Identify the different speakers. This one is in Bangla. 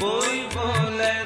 Speaker 1: বই বলে